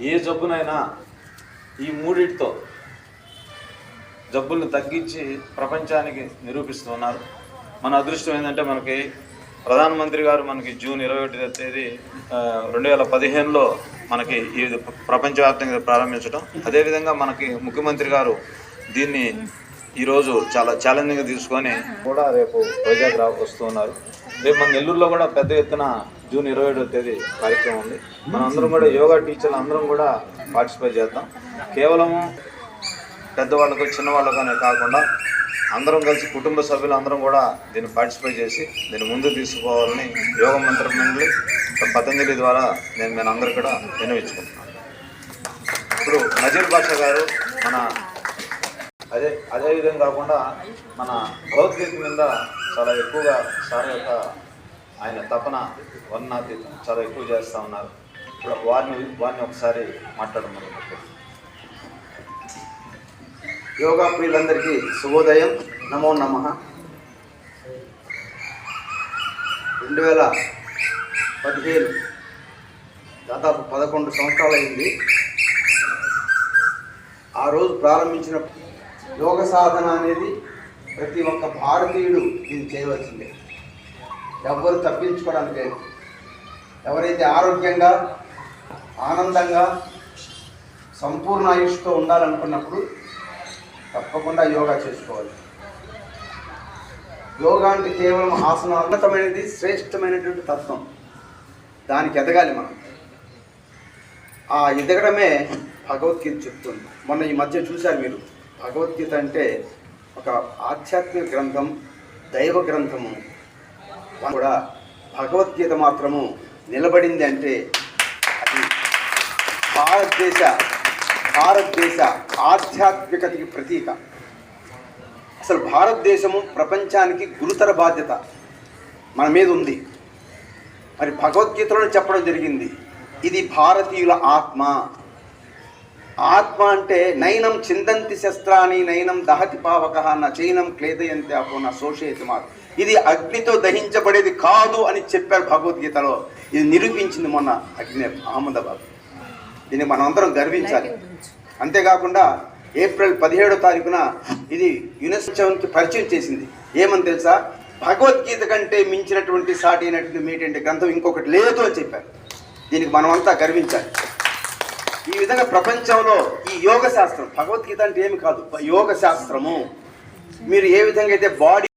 ఏ జబ్బునైనా ఈ మూడిటితో జబ్బుల్ని తగ్గించి ప్రపంచానికి నిరూపిస్తున్నారు. మన అదృష్టం ఏంటంటే మనకి ప్రధానమంత్రి గారు మనకి జూన్ ఇరవై ఒకటి తేదీ రెండు వేల పదిహేనులో మనకి ఇది ప్రపంచవ్యాప్తంగా ప్రారంభించడం. అదేవిధంగా మనకి ముఖ్యమంత్రి గారు దీన్ని ఈరోజు చాలా ఛాలెంజింగ్గా తీసుకొని కూడా రేపు వైజాగ్ రా వస్తున్నారు రేపు మన నెల్లూరులో కూడా పెద్ద ఎత్తున జూన్ ఇరవై ఏడవ తేదీ కార్యక్రమం ఉంది. మనం అందరం కూడా యోగా టీచర్లు అందరం కూడా పార్టిసిపేట్ చేద్దాం. కేవలము పెద్దవాళ్ళకు చిన్నవాళ్ళకు అనే కాకుండా అందరం కలిసి కుటుంబ సభ్యులు అందరం కూడా దీన్ని పార్టిసిపేట్ చేసి దీన్ని ముందు తీసుకోవాలని యోగ మంత్ర పతంజలి ద్వారా నేను నేను అందరు కూడా వినవించుకుంటున్నాను ఇప్పుడు నజీర్ బాషా గారు మన అదే అదేవిధంగా కాకుండా మన భగవద్గీత మీద చాలా ఎక్కువగా సార్ యొక్క ఆయన తపన వర్ణాతీతం చాలా ఎక్కువ చేస్తూ ఉన్నారు. ఇప్పుడు వారిని వారిని ఒకసారి మాట్లాడమని యోగా ప్రియులందరికీ శుభోదయం. నమో నమ. రెండు వేల పదిహేను దాదాపు పదకొండు సంవత్సరాలు అయింది. ఆ రోజు ప్రారంభించిన యోగ సాధన అనేది ప్రతి ఒక్క భారతీయుడు ఇది చేయవలసిందే. ఎవ్వరు తప్పించుకోవడానికి. ఎవరైతే ఆరోగ్యంగా ఆనందంగా సంపూర్ణ ఆయుష్తో ఉండాలనుకున్నప్పుడు తప్పకుండా యోగా చేసుకోవాలి. యోగా అంటే కేవలం ఆసనం ఉన్నతమైనది శ్రేష్టమైనటువంటి తత్వం. దానికి ఎదగాలి మనం. ఆ ఎదగడమే భగవద్గీత చెప్తుంది. మొన్న ఈ మధ్య చూశారు మీరు. భగవద్గీత అంటే ఒక ఆధ్యాత్మిక గ్రంథం దైవ గ్రంథము. కూడా భగవద్గీత మాత్రము నిలబడింది అంటే అది భారతదేశ భారతదేశ ఆధ్యాత్మికతకి ప్రతీక. అసలు భారతదేశము ప్రపంచానికి గురుతర బాధ్యత మన మీద ఉంది. మరి భగవద్గీతలో చెప్పడం జరిగింది ఇది భారతీయుల ఆత్మ. ఆత్మ అంటే నైనం చిందంతి శస్త్రాన్ని నైనం దహతి పావక నా చైనం క్లేదయంతి అపో నా శోషయతి మాకు ఇది అగ్నితో దహించబడేది కాదు అని చెప్పారు భగవద్గీతలో. ఇది నిరూపించింది మొన్న అగ్ని అహ్మదాబాద్ దీన్ని మనందరం గర్వించాలి. అంతేకాకుండా ఏప్రిల్ పదిహేడో తారీఖున ఇది యునెస్కోకి పరిచయం చేసింది. ఏమని తెలుసా? భగవద్గీత కంటే మించినటువంటి సాటి అయినటువంటి మీటంటే గ్రంథం ఇంకొకటి లేదు అని చెప్పారు. దీనికి మనమంతా గర్వించాలి. ఈ విధంగా ప్రపంచంలో ఈ యోగ శాస్త్రం భగవద్గీత అంటే ఏమి కాదు యోగ శాస్త్రము. మీరు ఏ విధంగా అయితే బాడీ